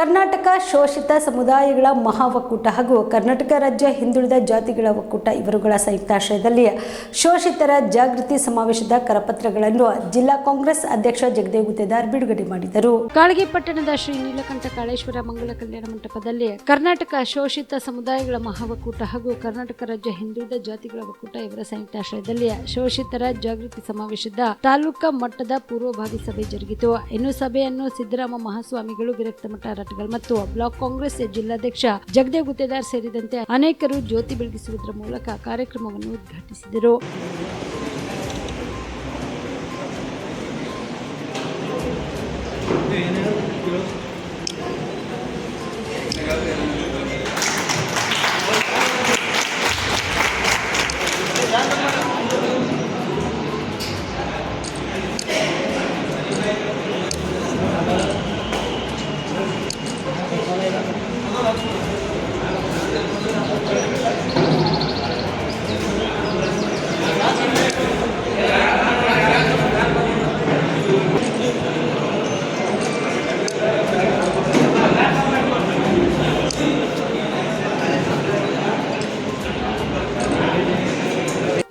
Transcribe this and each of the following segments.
ಕರ್ನಾಟಕ ಶೋಷಿತ ಸಮುದಾಯಗಳ ಮಹಾ ಒಕ್ಕೂಟ ಹಾಗೂ ಕರ್ನಾಟಕ ರಾಜ್ಯ ಹಿಂದುಳಿದ ಜಾತಿಗಳ ಒಕ್ಕೂಟ ಇವರುಗಳ ಸಂಯುಕ್ತಾಶ್ರಯದಲ್ಲಿ ಶೋಷಿತರ ಜಾಗೃತಿ ಸಮಾವೇಶದ ಕರಪತ್ರಗಳನ್ನು ಜಿಲ್ಲಾ ಕಾಂಗ್ರೆಸ್ ಅಧ್ಯಕ್ಷ ಜಗದೇವ್ ಗುತ್ತೇದಾರ್ ಬಿಡುಗಡೆ ಮಾಡಿದರು. ಕಾಳಗಿ ಪಟ್ಟಣದ ಶ್ರೀ ನೀಲಕಂಠ ಕಾಳೇಶ್ವರ ಮಂಗಳ ಕಲ್ಯಾಣ ಮಂಟಪದಲ್ಲಿ ಕರ್ನಾಟಕ ಶೋಷಿತ ಸಮುದಾಯಗಳ ಮಹಾ ಒಕ್ಕೂಟ ಹಾಗೂ ಕರ್ನಾಟಕ ರಾಜ್ಯ ಹಿಂದುಳಿದ ಜಾತಿಗಳ ಒಕ್ಕೂಟ ಇವರ ಸಂಯುಕ್ತಾಶ್ರಯದಲ್ಲಿ ಶೋಷಿತರ ಜಾಗೃತಿ ಸಮಾವೇಶದ ತಾಲೂಕಾ ಮಟ್ಟದ ಪೂರ್ವಭಾವಿ ಸಭೆ ಜರುಗಿತು. ಇನ್ನು ಸಭೆಯನ್ನು ಸಿದ್ದರಾಮ ಮಹಾಸ್ವಾಮಿಗಳು ವಿರಕ್ತ ರಟ್ಗಲ್ ಮತ್ತು ಬ್ಲಾಕ್ ಕಾಂಗ್ರೆಸ್ ಜಿಲ್ಲಾಧ್ಯಕ್ಷ ಜಗದೇವ್ ಗುತ್ತೇದಾರ್ ಸೇರಿದಂತೆ ಅನೇಕರು ಜ್ಯೋತಿ ಬೆಳಗಿಸುವುದರ ಮೂಲಕ ಕಾರ್ಯಕ್ರಮವನ್ನು ಉದ್ಘಾಟಿಸಿದರು.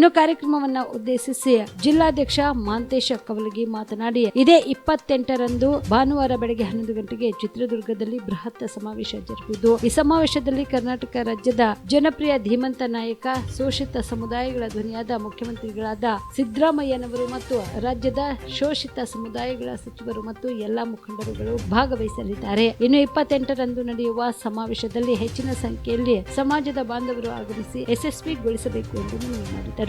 ಇನ್ನು ಕಾರ್ಯಕ್ರಮವನ್ನ ಉದ್ದೇಶಿಸಿ ಜಿಲ್ಲಾಧ್ಯಕ್ಷ ಮಾಂತೇಶ ಕವಲಗಿ ಮಾತನಾಡಿ, ಇದೇ ಇಪ್ಪತ್ತೆಂಟರಂದು ಭಾನುವಾರ ಬೆಳಗ್ಗೆ ಹನ್ನೊಂದು ಗಂಟೆಗೆ ಚಿತ್ರದುರ್ಗದಲ್ಲಿ ಬೃಹತ್ ಸಮಾವೇಶ ಜರುಗುವುದು. ಈ ಸಮಾವೇಶದಲ್ಲಿ ಕರ್ನಾಟಕ ರಾಜ್ಯದ ಜನಪ್ರಿಯ ಧೀಮಂತ ನಾಯಕ, ಶೋಷಿತ ಸಮುದಾಯಗಳ ಧ್ವನಿಯಾದ ಮುಖ್ಯಮಂತ್ರಿಗಳಾದ ಸಿದ್ದರಾಮಯ್ಯನವರು ಮತ್ತು ರಾಜ್ಯದ ಶೋಷಿತ ಸಮುದಾಯಗಳ ಸಚಿವರು ಮತ್ತು ಎಲ್ಲಾ ಮುಖಂಡರುಗಳು ಭಾಗವಹಿಸಲಿದ್ದಾರೆ. ಇನ್ನು ಇಪ್ಪತ್ತೆಂಟರಂದು ನಡೆಯುವ ಸಮಾವೇಶದಲ್ಲಿ ಹೆಚ್ಚಿನ ಸಂಖ್ಯೆಯಲ್ಲಿ ಸಮಾಜದ ಬಾಂಧವರು ಆಗಮಿಸಿ ಯಶಸ್ವಿಗೊಳಿಸಬೇಕು ಎಂದು ಮನವಿ ಮಾಡಿದರು.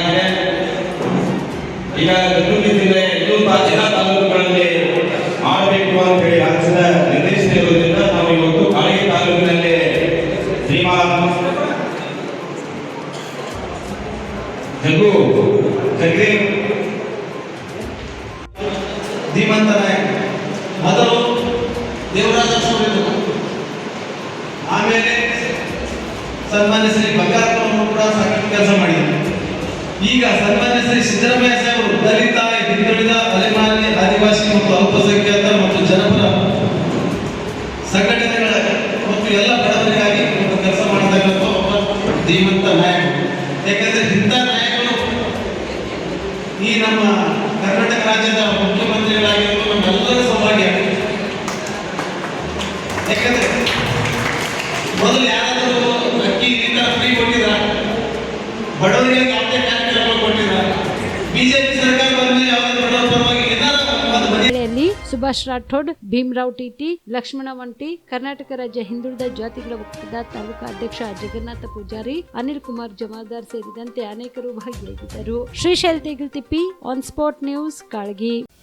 ಮಾಡಲಾಗಿದೆ ಈಗ ತಾ- ಎಲ್ಲ ತಾಲೂಕುಗಳಲ್ಲಿ ಮಾಡಬೇಕು ಅಂತ ಹೇಳಿ ರಾಜ್ಯದ ನಿರ್ದೇಶನ ಇರೋದ್ರಿಂದ ನಾವು ಇವತ್ತು ಕಾಳಗಿ ತಾಲೂಕಿನಲ್ಲಿ ಶ್ರೀಮಾನ್ ಜಗ್ಗು ಜಗದೀಪ್ ಧೀಮಂತ ನಾಯಕ ಮೊದಲು ದೇವರಾಜ ಆಮೇಲೆ ಸನ್ಮಾನ್ಯ ಶ್ರೀ ಬಂಗಾರಪ್ಪನವರು ಈಗ ಸನ್ಮಾನ್ಯ ಶ್ರೀ ಸಿದ್ದರಾಮಯ್ಯ ಸಾಹೇಬರು ದಲಿತ, ಹಿಂದುಳಿದ, ಅಲೆಮಾರಿ, ಆದಿವಾಸಿ ಮತ್ತು ಅಲ್ಪಸಂಖ್ಯಾತ ಮತ್ತು ಜನಪರ ಸಂಘಟನೆಗಳ ಮತ್ತು ಎಲ್ಲ ಬಡವರಿಗಾಗಿ ಒಂದು ಕೆಲಸ ಮಾಡತಕ್ಕಂಥ ಒಬ್ಬ ಧೀಮಂತ ನಾಯಕ ಯಾಕಂದ್ರೆ ಇಂಥ ನಾಯಕರು ಈ ನಮ್ಮ ಕರ್ನಾಟಕ ರಾಜ್ಯದ ಮುಖ್ಯಮಂತ್ರಿಗಳಾಗಿರೋದು ನಮ್ಮೆಲ್ಲರ ಸೌಭಾಗ್ಯ ಯಾಕಂದ್ರೆ ಮೊದಲು ಯಾರಾದರೂ ಅಕ್ಕಿ ಫ್ರೀ ಕೊಟ್ಟಿದ್ರ? ಬಡವರಿಗೆ ಸುಭಾಷ್ ರಾಠೋಡ್, ಭೀಮರಾವ್ ಟಿಟಿ, ಲಕ್ಷ್ಮಣ ವಂಟಿ ಕರ್ನಾಟಕ ರಾಜ್ಯ ಹಿಂದುಳಿದ ಜಾತಿಗಳ ಒಕ್ಕೂಟದ ತಾಲೂಕಾ ಅಧ್ಯಕ್ಷ ಜಗನ್ನಾಥ ಪೂಜಾರಿ, ಅನಿಲ್ ಕುಮಾರ್ ಜಮಾದಾರ್ ಸೇರಿದಂತೆ ಅನೇಕರು ಭಾಗಿಯಾಗಿದ್ದರು. ಶ್ರೀಶೈಲ್ ತಿಪ್ಪಿ ಆನ್ ಸ್ಪಾಟ್ ನ್ಯೂಸ್, ಕಾಳಗಿ.